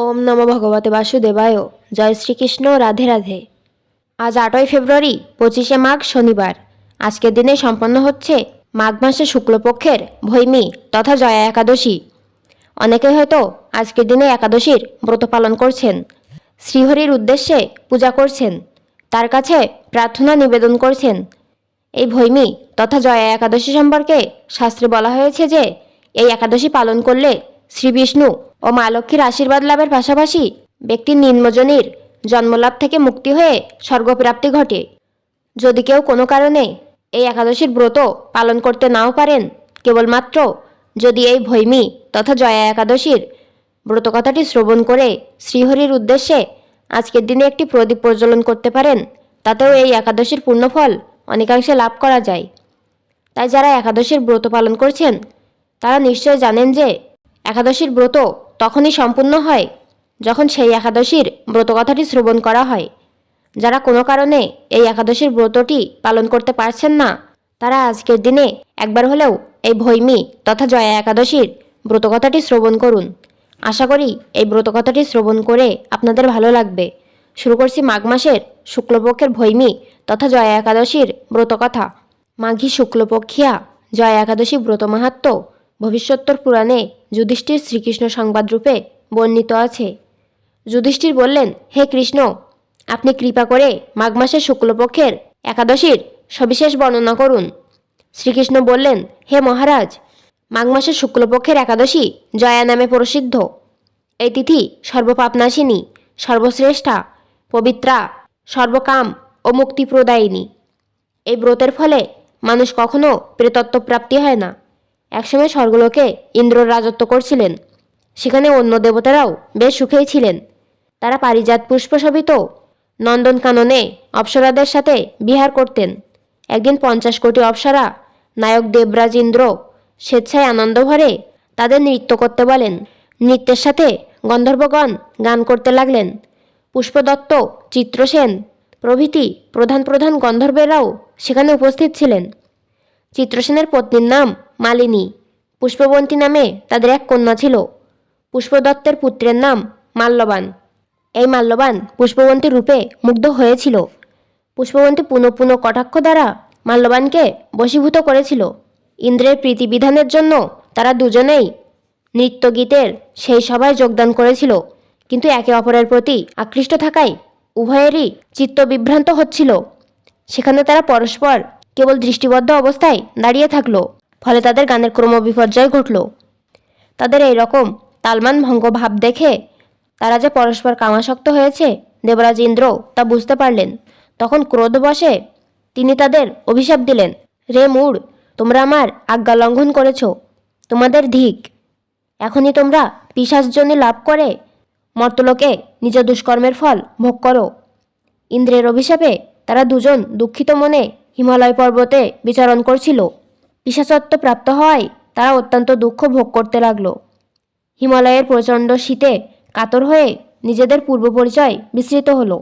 ওম নম ভগবতে বাসুদেবায়। জয় শ্রীকৃষ্ণ, রাধে রাধে। আজ আটই ফেব্রুয়ারি, পঁচিশে মাঘ, শনিবার। আজকের দিনে সম্পন্ন হচ্ছে মাঘ মাসে শুক্লপক্ষের ভৈমী তথা জয়া একাদশী। অনেকে হয়তো আজকের দিনে একাদশীর ব্রত পালন করছেন, শ্রীহরির উদ্দেশ্যে পূজা করছেন, তার কাছে প্রার্থনা নিবেদন করছেন। এই ভৈমী তথা জয়া একাদশী সম্পর্কে শাস্ত্রে বলা হয়েছে যে, এই একাদশী পালন করলে শ্রী বিষ্ণু ও মা লক্ষ্মীর আশীর্বাদ লাভের পাশাপাশি ব্যক্তির নিম্নজনীর জন্মলাভ থেকে মুক্তি হয়ে স্বর্গপ্রাপ্তি ঘটে। যদি কেউ কোনো কারণে এই একাদশীর ব্রত পালন করতে নাও পারেন, কেবলমাত্র যদি এই ভৈমী তথা জয়া একাদশীর ব্রতকথাটি শ্রবণ করে শ্রীহরির উদ্দেশ্যে আজকের দিনে একটি প্রদীপ প্রজ্বলন করতে পারেন, তাতেও এই একাদশীর পূর্ণফল অনেকাংশে লাভ করা যায়। তাই যারা একাদশীর ব্রত পালন করছেন, তারা নিশ্চয় জানেন যে একাদশীর ব্রত তখনই সম্পূর্ণ হয়, যখন সেই একাদশীর ব্রত কথাটি শ্রবণ করা হয়। যারা কোনো কারণে এই একাদশীর ব্রতটি পালন করতে পারছেন না, তারা আজকের দিনে একবার হলেও এই ভৈমি তথা জয়া একাদশীর ব্রতকথাটি শ্রবণ করুন। আশা করি এই ব্রতকথাটি শ্রবণ করে আপনাদের ভালো লাগবে। শুরু করছি মাঘ মাসের শুক্লপক্ষের ভৈমি তথা জয়া একাদশীর ব্রতকথা। মাঘী শুক্লপক্ষিয়া জয়া একাদশী ব্রত মাহাত্ম ভবিষ্যোত্তর পুরাণে যুধিষ্ঠির শ্রীকৃষ্ণ সংবাদরূপে বর্ণিত আছে। যুধিষ্ঠির বললেন, হে কৃষ্ণ, আপনি কৃপা করে মাঘ মাসের শুক্লপক্ষের একাদশীর সবিশেষ বর্ণনা করুন। শ্রীকৃষ্ণ বললেন, হে মহারাজ মাঘ মাসের শুক্লপক্ষের একাদশী জয়া নামে প্রসিদ্ধ। এই তিথি সর্বপাপনাশিনী, সর্বশ্রেষ্ঠা, পবিত্রা, সর্বকাম ও মুক্তিপ্রদায়িনী। এই ব্রতের ফলে মানুষ কখনো প্রেতত্ব প্রাপ্তি হয় না। একসময় স্বর্গলোকে ইন্দ্র রাজত্ব করছিলেন। সেখানে অন্য দেবতারাও বেশ সুখেই ছিলেন। তারা পারিজাত পুষ্পশোভিত নন্দনকাননে অপ্সরাদের সাথে বিহার করতেন। একদিন পঞ্চাশ কোটি অপ্সরা নায়ক দেবরাজ ইন্দ্র স্বেচ্ছায় আনন্দভরে তাদের নৃত্য করতে বলেন। নৃত্যের সাথে গন্ধর্বগণ গান করতে লাগলেন। পুষ্পদত্ত, চিত্রসেন প্রভৃতি প্রধান প্রধান গন্ধর্বেরাও সেখানে উপস্থিত ছিলেন। চিত্রসেনের পত্নীর নাম মালিনী। পুষ্পবন্তী নামে তাদের এক কন্যা ছিল। পুষ্পদত্তের পুত্রের নাম মাল্যবান। এই মাল্যবান পুষ্পবন্তী রূপে মুগ্ধ হয়েছিল। পুষ্পবন্তী পুনঃ পুনঃ কটাক্ষ দ্বারা মাল্যবানকে বশীভূত করেছিল। ইন্দ্রের প্রীতিবিধানের জন্য তারা দুজনেই নৃত্যগীতের সেই সভায় যোগদান করেছিল। কিন্তু একে অপরের প্রতি আকৃষ্ট থাকায় উভয়েরই চিত্ত বিভ্রান্ত হচ্ছিল। সেখানে তারা পরস্পর কেবল দৃষ্টিবদ্ধ অবস্থায় দাঁড়িয়ে থাকল, ফলে তাদের গানের ক্রমবিপর্যয় ঘটল। তাদের এই রকম তালমান ভঙ্গ ভাব দেখে তারা যে পরস্পর কামাসক্ত হয়েছে, দেবরাজ ইন্দ্র তা বুঝতে পারলেন। তখন ক্রোধ বসে তিনি তাদের অভিশাপ দিলেন, রে মূঢ় তোমরা আমার আজ্ঞা লঙ্ঘন করেছ, তোমাদের ধিক। এখনই তোমরা পিসাসজনী লাভ করে, মর্তলোকে নিজ দুষ্কর্মের ফল ভোগ করো। ইন্দ্রের অভিশাপে তারা দুজন দুঃখিত মনে হিমালয় পর্বতে বিচরণ করছিল। পিসাচত্ব প্রাপ্ত হওয়ায় তারা অত্যন্ত দুঃখ ভোগ করতে লাগল। হিমালয়ের প্রচণ্ড শীতে কাতর হয়ে নিজেদের পূর্ব পরিচয় বিস্মৃত হলো।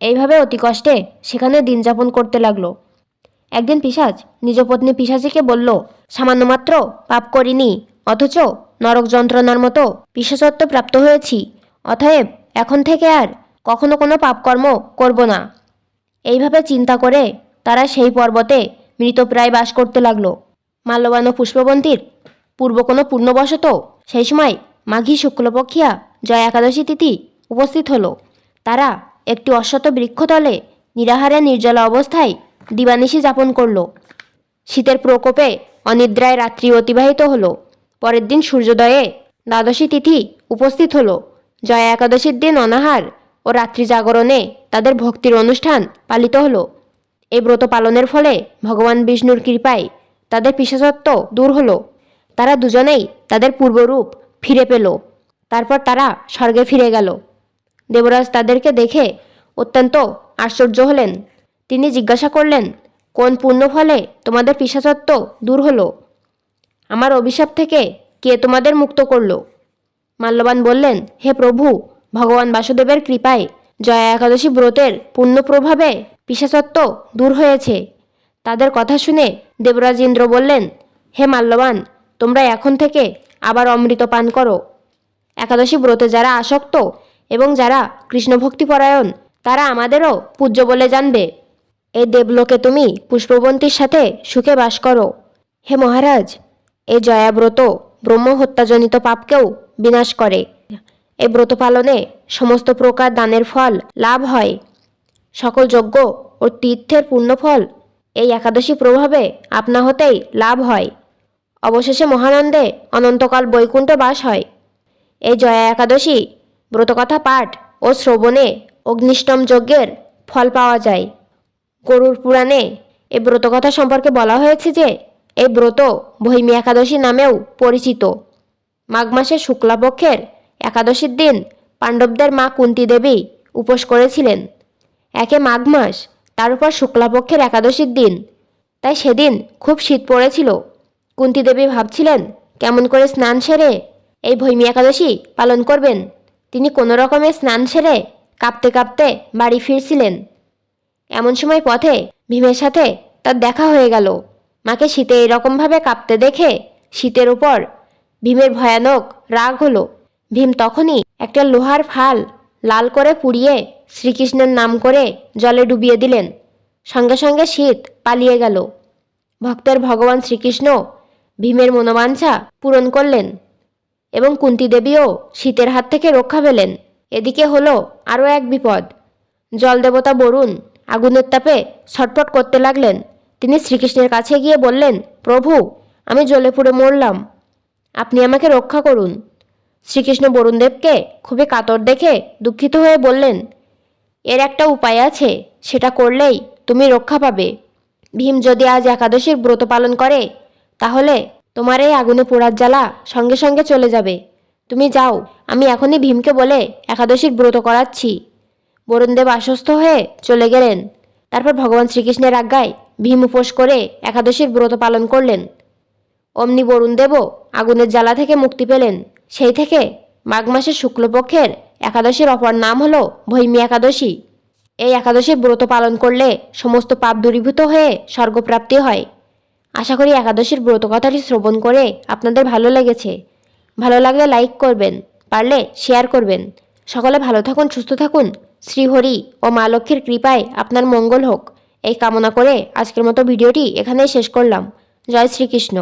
এইভাবে অতি কষ্টে সেখানে দিন যাপন করতে লাগল। একদিন পিসাজ নিজ পত্নী পিসাচিকে বলল, সামান্য মাত্র পাপ করিনি, অথচ নরক যন্ত্রণার মতো পিসাচত্ব প্রাপ্ত হয়েছি। অতএব এখন থেকে আর কখনো কোনো পাপকর্ম করব না। এইভাবে চিন্তা করে তারা সেই পর্বতে মৃতপ্রায় বাস করতে লাগল। মাল্যবান পুষ্পবন্তীর পূর্ব কোনো পূর্ণবশত সেই সময় মাঘী শুক্লপক্ষিয়া জয় একাদশী তিথি উপস্থিত হলো। তারা একটি অশ্বত বৃক্ষতলে নিরাহারে নির্জলা অবস্থায় দিবানিশি যাপন করল। শীতের প্রকোপে অনিদ্রায় রাত্রি অতিবাহিত হলো। পরের দিন সূর্যোদয়ে দ্বাদশী তিথি উপস্থিত হলো। জয়া একাদশীর দিন অনাহার ও রাত্রি জাগরণে তাদের ভক্তির অনুষ্ঠান পালিত হলো। এই ব্রত পালনের ফলে ভগবান বিষ্ণুর কৃপায় তাদের পিসাচত্ব দূর হলো। তারা দুজনেই তাদের পূর্বরূপ ফিরে পেল। তারপর তারা স্বর্গে ফিরে গেল। দেবরাজ তাদেরকে দেখে অত্যন্ত আশ্চর্য হলেন। তিনি জিজ্ঞাসা করলেন, কোন পুণ্য ফলে তোমাদের পিসাচত্ব দূর হলো? আমার অভিশাপ থেকে কে তোমাদের মুক্ত করল? মাল্যবান বললেন, হে প্রভু ভগবান বাসুদেবের কৃপায় জয়া একাদশী ব্রতের পূর্ণ প্রভাবে পিসাচত্ব দূর হয়েছে। তাদের কথা শুনে দেবরাজ ইন্দ্র বললেন, হে মাল্যবান, তোমরা এখন থেকে আবার অমৃত পান করো। একাদশী ব্রতে যারা আসক্ত এবং যারা কৃষ্ণভক্তিপরায়ণ, তারা আমাদেরও পূজ্য বলে জানবে। এই দেবলোকে তুমি পুষ্পবন্তীর সাথে সুখে বাস করো। হে মহারাজ, এই জয়াব্রত ব্রহ্ম হত্যাজনিত পাপকেও বিনাশ করে। এই ব্রত পালনে সমস্ত প্রকার দানের ফল লাভ হয়। সকল যজ্ঞ ও তীর্থের পুণ্যফল এই একাদশী প্রভাবে আপনা হতেই লাভ হয়। অবশেষে মহানন্দে অনন্তকাল বৈকুণ্ঠে বাস হয়। এই জয়া একাদশী ব্রতকথা পাঠ ও শ্রবণে অগ্নিষ্টম যজ্ঞের ফল পাওয়া যায়। গরুর পুরাণে এই ব্রতকথা সম্পর্কে বলা হয়েছে যে, এই ব্রত ভৈমী একাদশী নামেও পরিচিত। মাঘ মাসের শুক্লাপক্ষের একাদশীর দিন পাণ্ডবদের মা কুন্তী দেবী উপোস করেছিলেন। একে মাঘ মাস, তার উপর শুক্লাপক্ষের একাদশীর দিন। তাই সেদিন খুব শীত পড়েছিল। কুন্তী দেবী ভাবছিলেন, কেমন করে স্নান সেরে এই ভৈমী একাদশী পালন করবেন? তিনি কোনো রকমে স্নান সেরে কাঁপতে কাঁপতে বাড়ি ফিরছিলেন। এমন সময় পথে ভীমের সাথে তার দেখা হয়ে গেল। মাকে শীতে এরকমভাবে কাঁপতে দেখে শীতের উপর ভীমের ভয়ানক রাগ হলো। ভীম তখনই একটা লোহার ফাল লাল করে পুড়িয়ে শ্রীকৃষ্ণের নাম করে জলে ডুবিয়ে দিলেন। সঙ্গে সঙ্গে শীত পালিয়ে গেল। ভক্তের ভগবান শ্রীকৃষ্ণ ভীমের মনোবাঞ্ছা পূরণ করলেন এবং কুন্তী দেবীও শীতের হাত থেকে রক্ষা পেলেন। এদিকে হলো আরও এক বিপদ। জল দেবতা বরুণ আগুনের তাপে ছটফট করতে লাগলেন। তিনি শ্রীকৃষ্ণের কাছে গিয়ে বললেন, প্রভু, আমি জলে পুড়ে মরলাম। আপনি আমাকে রক্ষা করুন। শ্রীকৃষ্ণ বরুণদেবকে খুবই কাতর দেখে দুঃখিত হয়ে বললেন, এর একটা উপায় আছে, সেটা করলেই তুমি রক্ষা পাবে। ভীম যদি আজ একাদশীর ব্রত পালন করে, তাহলে তোমার এই আগুনে পোড়ার জ্বালা সঙ্গে সঙ্গে চলে যাবে। তুমি যাও, আমি এখনই ভীমকে বলে একাদশীর ব্রত করাচ্ছি। বরুণদেব আশ্বস্ত হয়ে চলে গেলেন। তারপর ভগবান শ্রীকৃষ্ণের আজ্ঞায় ভীম উপোস করে একাদশীর ব্রত পালন করলেন। অমনি বরুণদেবও আগুনের জ্বালা থেকে মুক্তি পেলেন। সেই থেকে মাঘ মাসের শুক্লপক্ষের একাদশীর অপর নাম হলো ভৈমী একাদশী। এই একাদশীর ব্রত পালন করলে সমস্ত পাপ দূরীভূত হয়ে স্বর্গপ্রাপ্তি হয়। আশা করি একাদশীর ব্রত কথাটি শ্রবণ করে আপনাদের ভালো লেগেছে। ভালো লাগলে লাইক করবেন, পারলে শেয়ার করবেন। সকলে ভালো থাকুন, সুস্থ থাকুন। শ্রীহরি ও মা লক্ষ্মীর কৃপায় আপনার মঙ্গল হোক। এই কামনা করে আজকের মতো ভিডিওটি এখানেই শেষ করলাম। জয় শ্রীকৃষ্ণ।